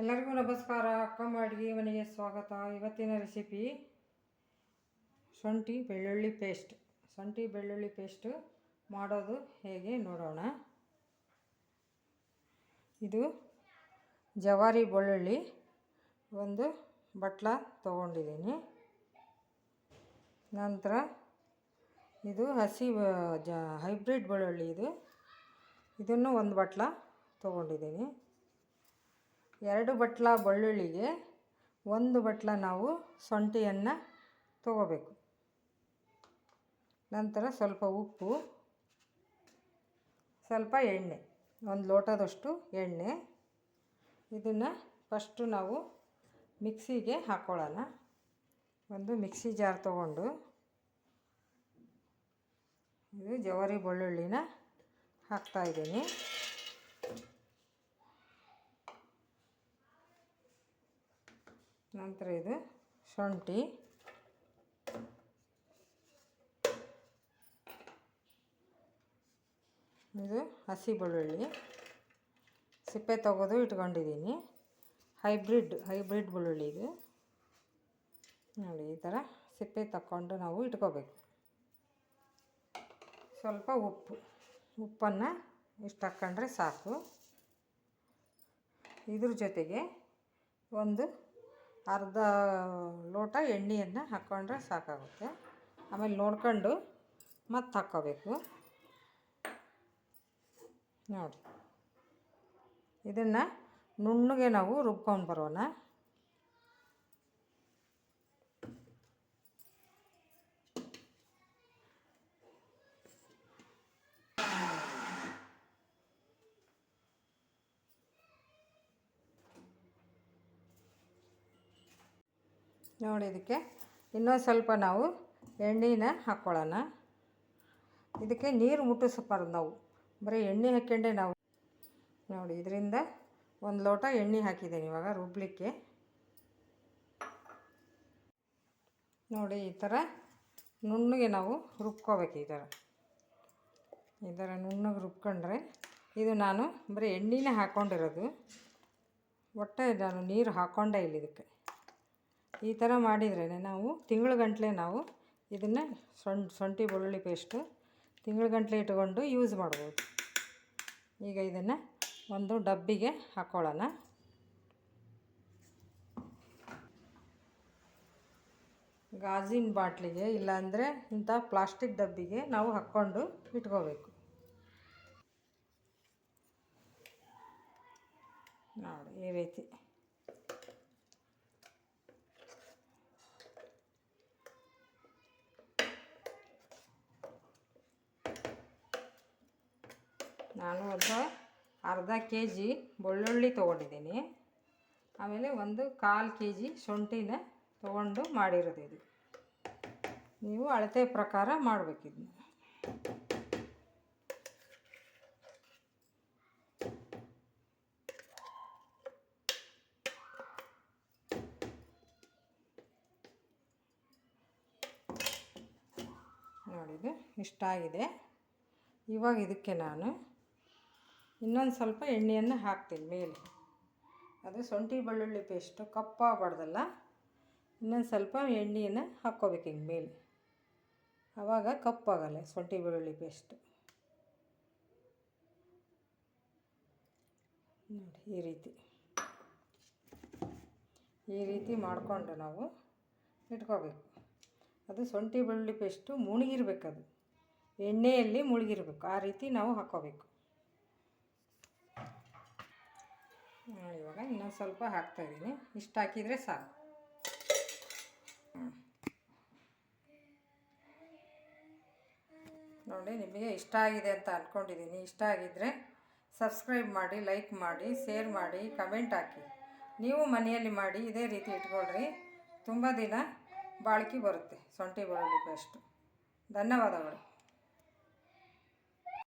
ಎಲ್ಲರಿಗೂ ನಮಸ್ಕಾರ. ಅಕ್ಕಮ್ಮ ಅಡುಗೆ ಮನೆಗೆ ಸ್ವಾಗತ. ಇವತ್ತಿನ ರೆಸಿಪಿ ಶುಂಠಿ ಬೆಳ್ಳುಳ್ಳಿ ಪೇಸ್ಟ್ ಶುಂಠಿ ಬೆಳ್ಳುಳ್ಳಿ ಪೇಸ್ಟು ಮಾಡೋದು ಹೇಗೆ ನೋಡೋಣ. ಇದು ಜವಾರಿ ಬೆಳ್ಳುಳ್ಳಿ. ಒಂದು ಬಟ್ಲ ತಗೊಂಡಿದ್ದೀನಿ. ನಂತರ ಇದು ಹಸಿ ಜ, ಹೈಬ್ರಿಡ್ ಬೆಳ್ಳುಳ್ಳಿ ಇದು. ಇದನ್ನು ಒಂದು ಬಟ್ಲ ತೊಗೊಂಡಿದ್ದೀನಿ. ಎರಡು ಬಟ್ಲ ಬೆಳ್ಳುಳ್ಳಿಗೆ, ಒಂದು ಬಟ್ಲ ನಾವು ಶುಂಠಿಯನ್ನು ತಗೋಬೇಕು. ನಂತರ ಸ್ವಲ್ಪ ಉಪ್ಪು, ಸ್ವಲ್ಪ ಎಣ್ಣೆ, ಒಂದು ಲೋಟದಷ್ಟು ಎಣ್ಣೆ. ಇದನ್ನು ಫಸ್ಟು ನಾವು ಮಿಕ್ಸಿಗೆ ಹಾಕ್ಕೊಳ್ಳೋಣ ಒಂದು ಮಿಕ್ಸಿ ಜಾರ್ ತಗೊಂಡು ಇದು ಜವಾರಿ ಬೆಳ್ಳುಳ್ಳಿನ ಹಾಕ್ತಾಯಿದ್ದೀನಿ ನಂತರ ಇದು ಶುಂಠಿ. ಇದು ಹಸಿ ಬೆಳ್ಳುಳ್ಳಿ. ಸಿಪ್ಪೆ ತೆಗೆದು ಇಟ್ಕೊಂಡಿದ್ದೀನಿ. ಹೈಬ್ರಿಡ್ ಹೈಬ್ರಿಡ್ ಬೆಳ್ಳುಳ್ಳಿ ಇದು. ನೋಡಿ, ಈ ಥರ ಸಿಪ್ಪೆ ತಕ್ಕೊಂಡು ನಾವು ಇಟ್ಕೋಬೇಕು. ಸ್ವಲ್ಪ ಉಪ್ಪು, ಉಪ್ಪನ್ನು ಇಷ್ಟು ಹಾಕ್ಕೊಂಡ್ರೆ ಸಾಕು. ಇದ್ರ ಜೊತೆಗೆ ಒಂದು ಅರ್ಧ ಲೋಟ ಎಣ್ಣೆಯನ್ನು ಹಾಕ್ಕೊಂಡ್ರೆ ಸಾಕಾಗುತ್ತೆ. ಆಮೇಲೆ ನೋಡ್ಕೊಂಡು ಮತ್ತೆ ಹಾಕ್ಕೋಬೇಕು. ನೋಡಿ. ಇದನ್ನು ನುಣ್ಣಗೆ ನಾವು ರುಬ್ಕೊಂಡು ಬರೋಣ. ನೋಡಿ ಇದಕ್ಕೆ. ಇನ್ನೊಂದು ಸ್ವಲ್ಪ ನಾವು ಎಣ್ಣೆನ ಹಾಕ್ಕೊಳ್ಳೋಣ ಇದಕ್ಕೆ ನೀರು ಮುಟ್ಟಿಸ್ಬಾರ್ದು ನಾವು. ಬರೀ ಎಣ್ಣೆ ಹಾಕ್ಕೊಂಡೆ ನಾವು. ನೋಡಿ, ಇದರಿಂದ ಒಂದು ಲೋಟ ಎಣ್ಣೆ ಹಾಕಿದ್ದೀನಿ ಇವಾಗ ರುಬ್ಲಿಕ್ಕೆ. ನೋಡಿ, ಈ ಥರ ನುಣ್ಣಗೆ ನಾವು ರುಬ್ಕೋಬೇಕು ಈ ಥರ ಈ ಥರ ನುಣ್ಣಗೆ ರುಬ್ಕೊಂಡ್ರೆ ಇದು ನಾನು ಬರೀ ಎಣ್ಣೆನೇ ಹಾಕ್ಕೊಂಡಿರೋದು ಒಟ್ಟೆ ನಾನು ನೀರು ಹಾಕ್ಕೊಂಡೇ ಇಲ್ಲ ಇದಕ್ಕೆ. ಈ ಥರ ಮಾಡಿದ್ರೇ ನಾವು ತಿಂಗಳು ಗಂಟಲೆ ನಾವು ಇದನ್ನು ಸೊಂ ಶುಂಠಿ ಬೆಳ್ಳುಳ್ಳಿ ಪೇಸ್ಟು ತಿಂಗಳು ಗಂಟಲೆ ಇಟ್ಕೊಂಡು ಯೂಸ್ ಮಾಡ್ಬೋದು. ಈಗ ಇದನ್ನು ಒಂದು ಡಬ್ಬಿಗೆ ಹಾಕ್ಕೊಳ್ಳೋಣ ಗಾಜಿನ ಬಾಟ್ಲಿಗೆ ಇಲ್ಲಾಂದರೆ ಇಂಥ ಪ್ಲಾಸ್ಟಿಕ್ ಡಬ್ಬಿಗೆ ನಾವು ಹಾಕ್ಕೊಂಡು ಇಟ್ಕೋಬೇಕು. ನೋಡಿ, ಈ ರೀತಿ. ನಾನು ಒಂದು ಅರ್ಧ ಕೆ ಜಿ ಬೆಳ್ಳುಳ್ಳಿ ತೊಗೊಂಡಿದ್ದೀನಿ. ಆಮೇಲೆ ಒಂದು ಕಾಲು ಕೆ ಜಿ ಶುಂಠಿನ ತೊಗೊಂಡು ಮಾಡಿರೋದು ಇದು. ನೀವು ಅಳತೆ ಪ್ರಕಾರ ಮಾಡಬೇಕಿದ್ನ ನೋಡಿದ್ದು ಇಷ್ಟಾಗಿದೆ ಇವಾಗ ಇದಕ್ಕೆ ನಾನು ಇನ್ನೊಂದು ಸ್ವಲ್ಪ ಎಣ್ಣೆಯನ್ನು ಹಾಕ್ತೀನಿ ಮೇಲೆ. ಅದು ಶುಂಠಿ ಬೆಳ್ಳುಳ್ಳಿ ಪೇಸ್ಟು ಕಪ್ಪಾಗಬಾರ್ದಲ್ಲ ಇನ್ನೊಂದು ಸ್ವಲ್ಪ ಎಣ್ಣೆಯನ್ನು ಹಾಕ್ಕೋಬೇಕು ಹಿಂಗೆ ಮೇಲೆ. ಆವಾಗ ಕಪ್ಪಾಗಲ್ಲ ಶುಂಠಿ ಬೆಳ್ಳುಳ್ಳಿ ಪೇಸ್ಟು ನೋಡಿ, ಈ ರೀತಿ. ಈ ರೀತಿ ಮಾಡಿಕೊಂಡು ನಾವು ಇಟ್ಕೋಬೇಕು. ಅದು ಶುಂಠಿ ಬೆಳ್ಳುಳ್ಳಿ ಪೇಸ್ಟು ಮುಳುಗಿರ್ಬೇಕು ಅದು ಎಣ್ಣೆಯಲ್ಲಿ ಮುಳುಗಿರ್ಬೇಕು. ಆ ರೀತಿ ನಾವು ಹಾಕ್ಕೋಬೇಕು. ಇವಾಗ ಇನ್ನೊಂದು ಸ್ವಲ್ಪ ಹಾಕ್ತಾಯಿದ್ದೀನಿ ಇಷ್ಟು ಹಾಕಿದರೆ ಸಾಕು. ನೋಡಿ, ನಿಮಗೆ ಇಷ್ಟ ಆಗಿದೆ ಅಂತ ಅಂದ್ಕೊಂಡಿದ್ದೀನಿ ಇಷ್ಟ ಆಗಿದ್ದರೆ ಸಬ್ಸ್ಕ್ರೈಬ್ ಮಾಡಿ ಲೈಕ್ ಮಾಡಿ ಶೇರ್ ಮಾಡಿ ಕಮೆಂಟ್ ಹಾಕಿ. ನೀವು ಮನೆಯಲ್ಲಿ ಮಾಡಿ, ಇದೇ ರೀತಿ ಇಟ್ಕೊಳ್ರಿ. ತುಂಬ ದಿನ ಬಾಳಿಕೆ ಬರುತ್ತೆ ಶುಂಠಿ ಬರೋದಕ್ಕೆ ಅಷ್ಟು ಧನ್ಯವಾದಗಳು.